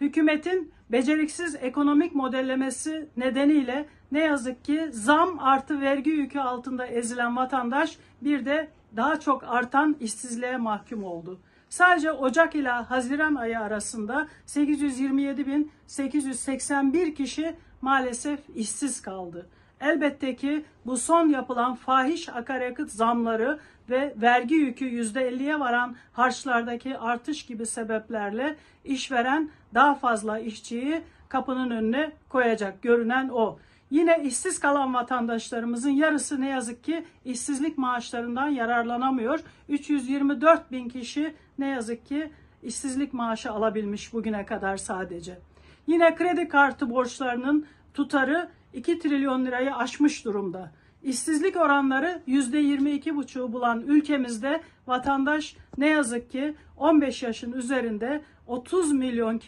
hükümetin beceriksiz ekonomik modellemesi nedeniyle ne yazık ki zam artı vergi yükü altında ezilen vatandaş bir de daha çok artan işsizliğe mahkum oldu. Sadece Ocak ile Haziran ayı arasında 827.881 kişi maalesef işsiz kaldı. Elbette ki bu son yapılan fahiş akaryakıt zamları ve vergi yükü %50'ye varan harçlardaki artış gibi sebeplerle işveren daha fazla işçiyi kapının önüne koyacak görünen o. Yine işsiz kalan vatandaşlarımızın yarısı ne yazık ki işsizlik maaşlarından yararlanamıyor. 324 bin kişi ne yazık ki işsizlik maaşı alabilmiş bugüne kadar sadece. Yine kredi kartı borçlarının tutarı 2 trilyon lirayı aşmış durumda. İşsizlik oranları %22,5'u bulan ülkemizde vatandaş ne yazık ki 15 yaşın üzerinde 30 milyon